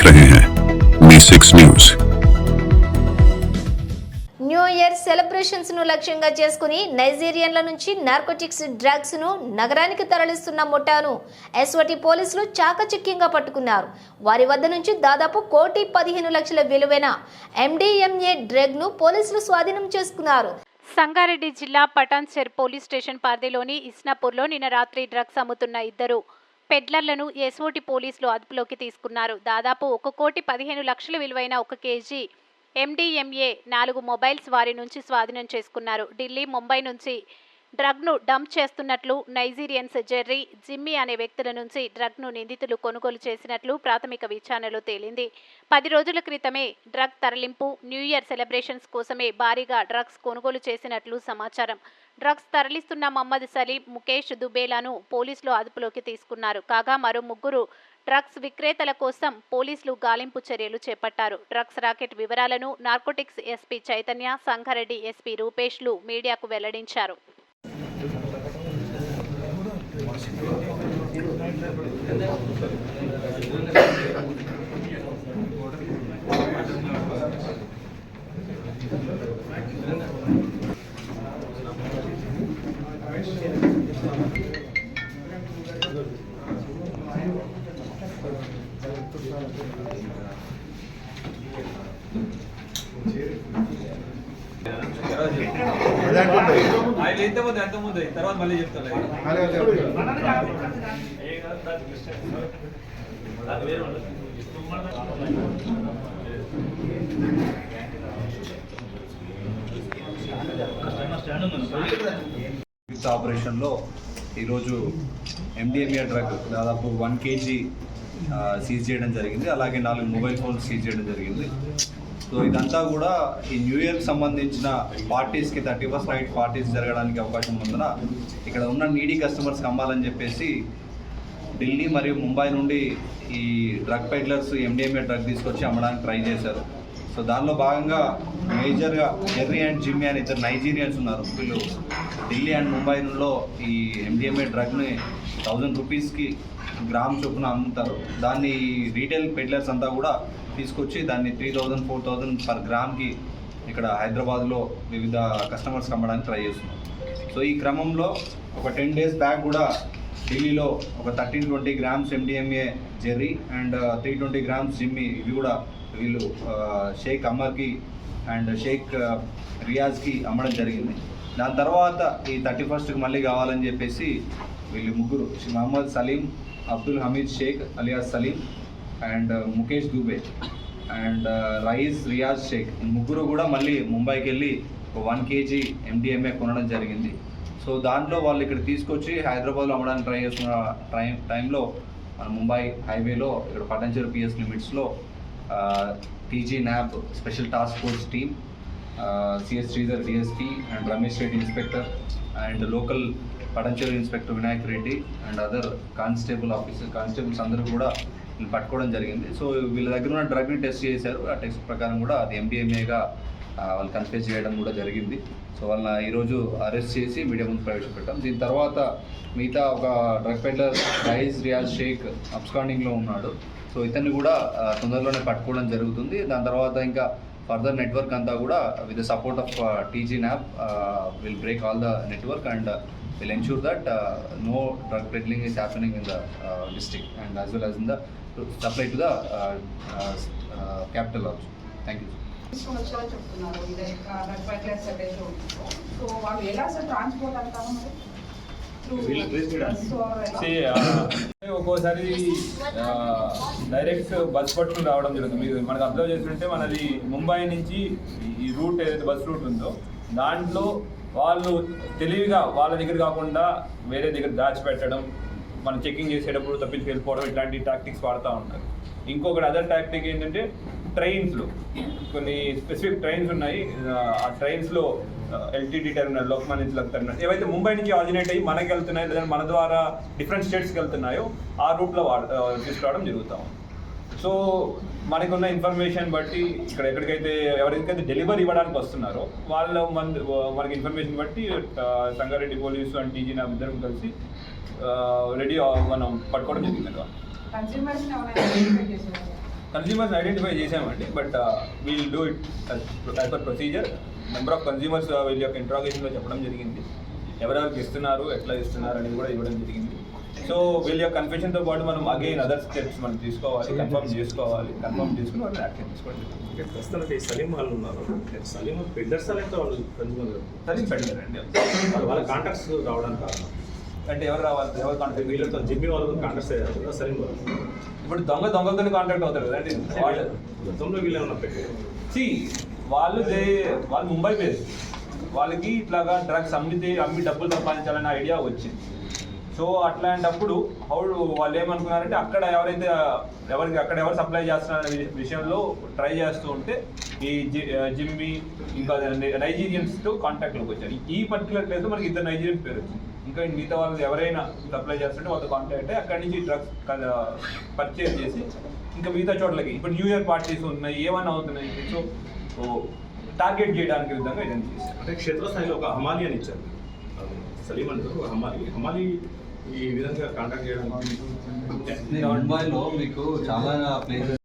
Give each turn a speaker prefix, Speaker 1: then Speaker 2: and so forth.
Speaker 1: रहे हैं मी six news
Speaker 2: new year celebrations ను లక్ష్యంగా చేసుకుని నైజీరియన్ల నుంచి నార్కోటిక్స్ డ్రగ్స్ ను నగరానికి తరలిస్తున్న ముఠాను ఎస్వటి పోలీసులు చాకచక్యంగా పట్టుకున్నారు వారి వద్ద నుంచి దాదాపు కోటి పదిహేను లక్షల విలువైన ఎండిఎంఏ డ్రగ్ ను పోలీసులు స్వాధీనం చేసుకున్నారు
Speaker 3: సంగారెడ్డి జిల్లా పటాన్చెర్ పోలీస్ స్టేషన్ పరిధిలోని ఇస్నాపూర్లో నిన్న రాత్రి డ్రగ్స్ అమ్ముతున్న ఇద్దరు పెడ్లర్లను ఎస్ఓటి పోలీసులు అదుపులోకి తీసుకున్నారు. దాదాపు ఒక కోటి పదిహేను లక్షల విలువైన ఒక కేజీ ఎండిఎంఏ నాలుగు మొబైల్స్ వారి నుంచి స్వాధీనం చేసుకున్నారు. ఢిల్లీ ముంబై నుంచి డ్రగ్ను డంప్ చేస్తున్నట్లు నైజీరియన్స్ జెర్రీ జిమ్మీ అనే వ్యక్తుల నుంచి డ్రగ్ను నిందితులు కొనుగోలు చేసినట్లు ప్రాథమిక విచారణలో తేలింది. పది రోజుల క్రితమే డ్రగ్ తరలింపు న్యూ ఇయర్ సెలబ్రేషన్స్ కోసమే భారీగా డ్రగ్స్ కొనుగోలు చేసినట్లు సమాచారం. డ్రగ్స్ తరలిస్తున్న మహమ్మద్ సలీం ముఖేష్ దుబేలాను పోలీసులు అదుపులోకి తీసుకున్నారు. కాగా మరో ముగ్గురు డ్రగ్స్ విక్రేతల కోసం పోలీసులు గాలింపు చర్యలు చేపట్టారు. డ్రగ్స్ రాకెట్ వివరాలను narcotics SP Chaitanya Sangareddy SP రూపేష్లు మీడియాకు వెల్లడించారు.
Speaker 4: ఆయన ఎంత ముందు ఎంత ముందు తర్వాత మళ్ళీ చెప్తాను
Speaker 5: ఆపరేషన్లో ఈరోజు ఎండిఎంఏ డ్రగ్ దాదాపు వన్ కేజీ సీజ్ చేయడం జరిగింది. అలాగే నాలుగు మొబైల్ ఫోన్స్ సీజ్ చేయడం జరిగింది. సో ఇదంతా కూడా ఈ న్యూ ఇయర్కి సంబంధించిన పార్టీస్కి థర్టీ ఫస్ట్ నైట్ పార్టీస్ జరగడానికి అవకాశం ఉందన ఇక్కడ ఉన్న నీడీ కస్టమర్స్కి అమ్మాలని చెప్పేసి ఢిల్లీ మరియు ముంబై నుండి ఈ డ్రగ్ పెడ్లర్స్ ఎండిఎంఏ డ్రగ్ తీసుకొచ్చి అమ్మడానికి ట్రై చేశారు. సో దానిలో భాగంగా మేజర్గా ఎర్రీ అండ్ జిమ్మి అని ఇద్దరు నైజీరియన్స్ ఉన్నారు. వీళ్ళు ఢిల్లీ అండ్ ముంబైలో ఈ ఎండిఎంఏ డ్రగ్ని థౌజండ్ రూపీస్కి గ్రామ్ చొప్పున అమ్ముతారు. దాన్ని రీటైల్ పెడ్లర్స్ అంతా కూడా తీసుకొచ్చి దాన్ని three thousand four thousand per గ్రామ్కి ఇక్కడ హైదరాబాద్లో వివిధ కస్టమర్స్కి అమ్మడానికి ట్రై చేస్తున్నారు. సో ఈ క్రమంలో ఒక టెన్ డేస్ బ్యాక్ కూడా ఢిల్లీలో ఒక thirteen twenty grams MDMA Jerry and three twenty grams Jimmy. ఇవి కూడా వీళ్ళు uh, షేక్ అమర్కి అండ్ షేక్ uh, రియాజ్కి అమ్మడం జరిగింది. దాని తర్వాత ఈ థర్టీ ఫస్ట్కి మళ్ళీ కావాలని చెప్పేసి వీళ్ళు ముగ్గురు Mohammed Salim Abdul Hameed Sheikh alias Salim and uh, Mukesh Dubey and Rais Riyaz Sheikh. ముగ్గురు కూడా మళ్ళీ ముంబైకి వెళ్ళి ఒక వన్ కేజీ ఎండిఎంఏ కొనడం జరిగింది. సో దాంట్లో వాళ్ళు ఇక్కడ తీసుకొచ్చి హైదరాబాద్లో అమ్మడానికి ట్రై చేస్తున్న టైం టైంలో మన ముంబై హైవేలో ఇక్కడ పటంచేరు పిఎస్ లిమిట్స్లో TG NAB special task force team CS Sridhar DSP and Ramesh Reddy inspector and local Patancheru inspector Vinayak Reddy and other constable officer constables అందరూ కూడా వీళ్ళు పట్టుకోవడం జరిగింది. సో వీళ్ళ దగ్గర ఉన్న డ్రగ్ని టెస్ట్ చేశారు. ఆ టెస్ట్ ప్రకారం కూడా అది ఎండిఎంఏగా వాళ్ళు కన్ఫ్యూజ్ చేయడం కూడా జరిగింది. సో వాళ్ళని ఈరోజు అరెస్ట్ చేసి మీడియా ముందు ప్రవేశపెట్టాం. దీని తర్వాత మిగతా ఒక drug peddler rise Riyaz Sheikh అబ్స్కాండింగ్లో ఉన్నాడు. సో ఇతన్ని కూడా తొందరలోనే పట్టుకోవడం జరుగుతుంది. దాని తర్వాత ఇంకా ఫర్దర్ నెట్వర్క్ అంతా కూడా with the support of TG app will break all the network and will ensure that no drug peddling is happening in the district and as well as in the supply to the capital also
Speaker 6: thank you చెప్తున్నారు? ఇదే so వాళ్ళు ఎలా sir transport అంటారు మరి?
Speaker 4: See, ఒక్కోసారి direct bus పట్టుకుని రావడం జరుగుతుంది. మీరు మనకు అబ్జర్వ్ చేస్తుంటే మనది ముంబై నుంచి ఈ రూట్ ఏదైతే బస్ రూట్ ఉందో దాంట్లో వాళ్ళు తెలివిగా వాళ్ళ దగ్గర కాకుండా వేరే దగ్గర దాచిపెట్టడం మనం చెకింగ్ చేసేటప్పుడు తప్పించి వెళ్ళిపోవడం ఇట్లాంటి టాక్టిక్స్ వాడుతూ ఉంటారు. ఇంకొకటి అదర్ టాక్టిక్ ఏంటంటే ట్రైన్స్లో కొన్ని స్పెసిఫిక్ ట్రైన్స్ ఉన్నాయి. ఆ ట్రైన్స్లో L T D terminal Lokmanya Tilak terminal ఏవైతే ముంబై నుంచి ఆరిజినేట్ అయ్యి మనకి వెళ్తున్నాయో లేదా మన ద్వారా డిఫరెంట్ స్టేట్స్కి వెళ్తున్నాయో ఆ రూట్లో వాడ తీసుకురావడం జరుగుతాం సో మనకున్న ఇన్ఫర్మేషన్ బట్టి ఇక్కడ ఎక్కడికైతే ఎవరికైతే డెలివరీ ఇవ్వడానికి వస్తున్నారో వాళ్ళ మన మనకి ఇన్ఫర్మేషన్ బట్టి సంగారెడ్డి పోలీసు అండ్ టీజీ నా ఇద్దరం కలిసి రెడీ మనం పట్టుకోవడం జరిగింది.
Speaker 6: కన్స్యూమర్స్ ఎవరైనా ఐడెంటిఫై చేశారు
Speaker 4: కన్జ్యూమర్స్ ఐడెంటిఫై చేసామండి but we'll do it as per procedure number of consumers వీళ్ళ యొక్క ఇంట్రాగేషన్లో చెప్పడం జరిగింది. ఎవరెవరికి ఇస్తున్నారు ఎట్లా ఇస్తున్నారు అనేది కూడా ఇవ్వడం జరిగింది. సో వీళ్ళ యొక్క కన్ఫెషన్తో పాటు మనం అగైన్ అదర్ స్టెప్స్ మనం తీసుకోవాలి కన్ఫర్మ్ చేసుకోవాలి కన్ఫర్మ్ చేసుకుని వాళ్ళని యాక్షన్.
Speaker 7: అంటే ప్రస్తుతానికి సలీం వాళ్ళు ఉన్నారు. సలీం పెద్దర్స్ అయితే వాళ్ళు
Speaker 4: అది బెటర్ అండి
Speaker 7: వాళ్ళ కాంటాక్ట్స్ రావడానికి కారణం?
Speaker 4: అంటే ఎవరు రావాలి? ఎవరు
Speaker 7: అంటే
Speaker 4: కాంటాక్ట్
Speaker 7: వీళ్ళతో జిమ్మి వాళ్ళతో కాంటాక్ట్స్ అయ్యారు వాళ్ళు
Speaker 4: ఇప్పుడు దొంగ దొంగతో కాంటాక్ట్ అవుతారు కదండి వాళ్ళు
Speaker 7: గతంలో వీళ్ళు ఏమన్నా పెట్టారు
Speaker 4: సి వాళ్ళు వాళ్ళు ముంబై బేస్డ్ వాళ్ళకి ఇట్లాగా డ్రగ్స్ అమ్మితే అమ్మి డబ్బులు సంపాదించాలనే ఐడియా వచ్చింది. సో అట్లాంటప్పుడు హౌడు వాళ్ళు ఏమనుకున్నారంటే అక్కడ ఎవరైతే ఎవరికి అక్కడ ఎవరు సప్లై చేస్తున్నారనే విషయంలో ట్రై చేస్తూ ఉంటే ఈ జి- జిమ్మి ఇంకా నైజీరియన్స్తో కాంటాక్ట్లోకి వచ్చారు. ఈ పర్టికులర్ ప్లేస్లో మనకి ఇద్దరు నైజీరియన్స్ పేరు వచ్చింది. ఇంకా మిగతా వాళ్ళు ఎవరైనా సప్లై చేస్తుంటే వాళ్ళతో కాంటాక్ట్ అయ్యి అక్కడి నుంచి డ్రగ్స్ పర్చేస్ చేసి ఇంకా మిగతా చోట్లకి ఇప్పుడు న్యూ ఇయర్ పార్టీస్ ఉన్నాయి ఏమన్నా అవుతున్నాయి సో టార్గెట్ చేయడానికి విధంగా ఇదని చేశారు.
Speaker 7: అంటే క్షేత్రస్థాయిలో ఒక హమాలి అని ఇచ్చారు. అది సలీం అంటారు హమాలి. హమాలి ఈ విధంగా కాంటాక్ట్ చేయడానికి
Speaker 5: ముంబైలో మీకు చాలా ప్లేసెస్